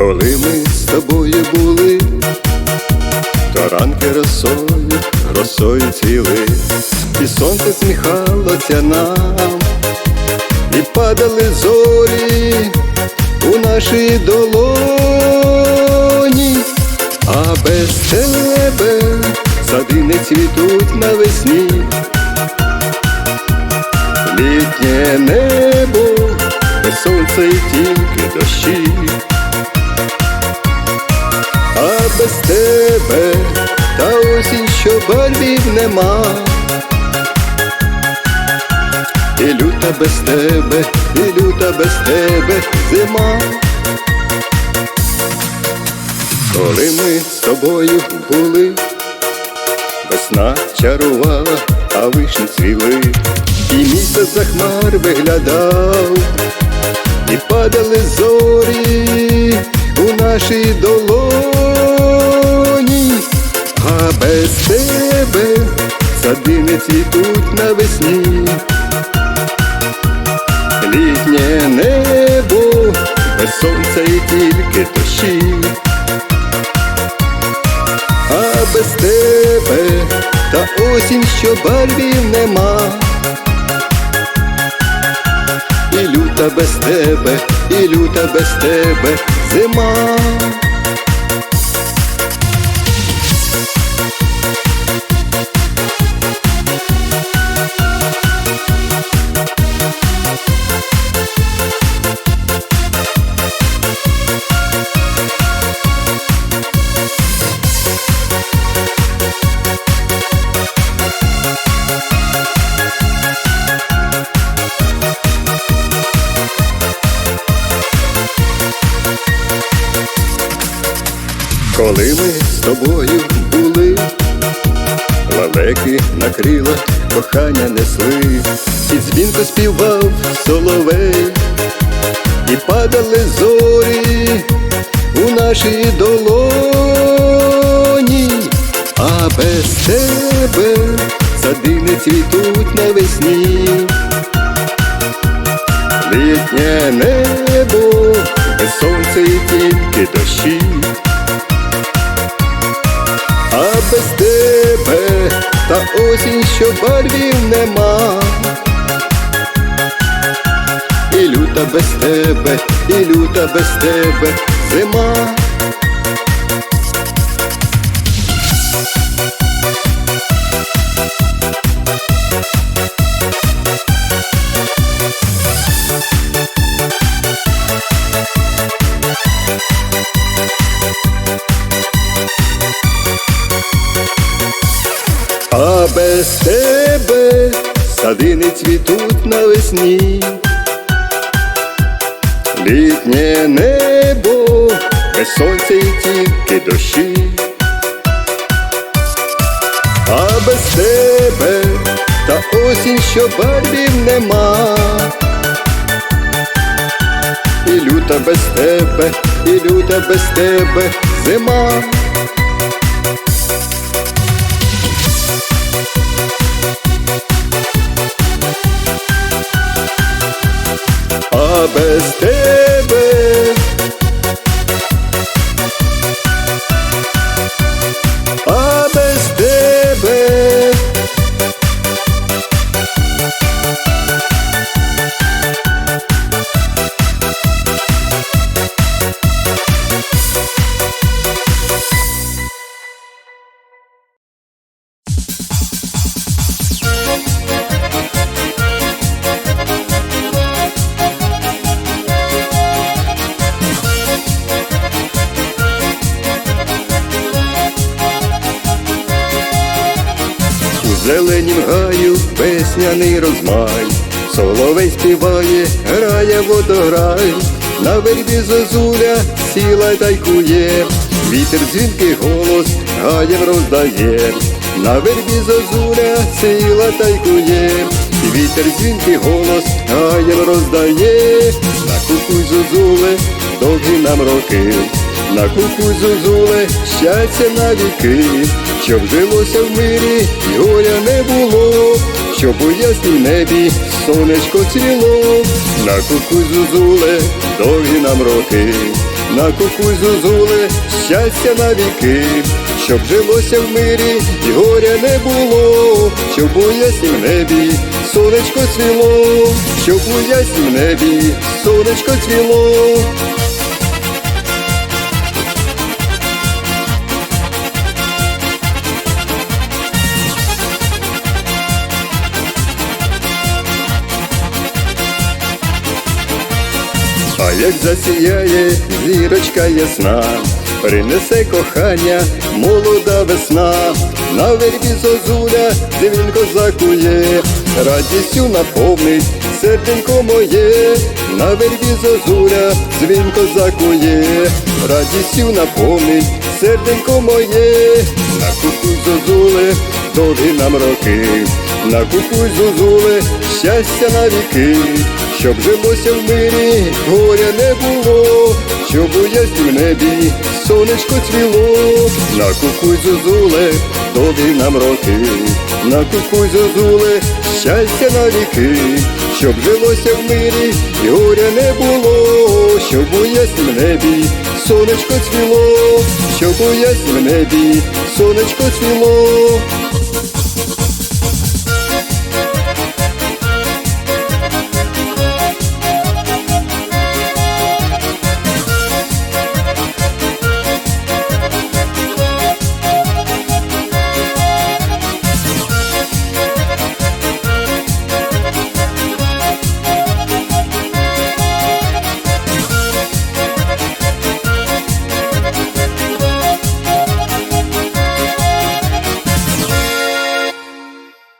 Коли ми з тобою були, то ранки росою, росою цвіли, і сонце сміхалося нам, і падали зорі у нашій долоні, а без тебе сади не цвітуть навесні. Літнє небо, без сонця і тільки нема. І люта без тебе, і люта без тебе зима. Коли ми з тобою були, весна чарувала, а вишні цвіли, і місяць за хмар виглядав, і падали зорі у нашій долоні, без тебе сади не цвітуть навесні. Літнє небо, без сонця і тільки дощі. А без тебе та осінь, що барвів нема. І люта без тебе, і люта без тебе зима. Коли ми з тобою були, лалеки на крилах кохання несли, і дзвінко співав соловей, і падали зорі у нашій долоні, а без тебе сади не цвітуть навесні. Літнє небо, без сонця і тільки дощі. Без тебе та осінь, що барвів нема. І люта без тебе, і люта без тебе зима. Без тебе сади не цвітуть навесні. Літнє небо, без сонця і тільки дощі. А без тебе та осінь, що барвів нема. І люта без тебе, і люта без тебе зима. А без зеленім гаю весняний розмай, соловей співає, грає водограй, на вербі зозуля сіла й тайкує, вітер дзвінкий голос гаєм роздає, на вербі зозуля сіла тайкує, вітер дзвінкий голос гаєм роздає, на кукуй зозуле довгі нам роки. На куку зозуле щастя на віки, щоб жилося в мирі, горя не було, щоб у яснім небі сонечко цвіло, на куку зозуле довгі нам роки, на кукуй зозуле, щастя на віки, щоб жилося в мирі горя не було, щоб у яснім небі сонечко цвіло, щоб у яснім небі сонечко цвіло. Як засіяє зірочка ясна, принесе кохання, молода весна, на вербі зозуля дзвінко закує, радістю наповнить серденько моє, на вербі зозуля дзвінко закує, радістю наповнить серденько моє, на куку зозуле, довгі нам роки, на куку зозуле, щастя на віки щоб жилося в мирі, горя не було, щоб у яснім небі сонечко цвіло, на кукуй зозуле, довгі нам роки, на кукуй зозуле, щастя на віки, щоб жилося в мирі, горя не було, щоб у яснім небі сонечко цвіло, щоб у яснім небі сонечко цвіло.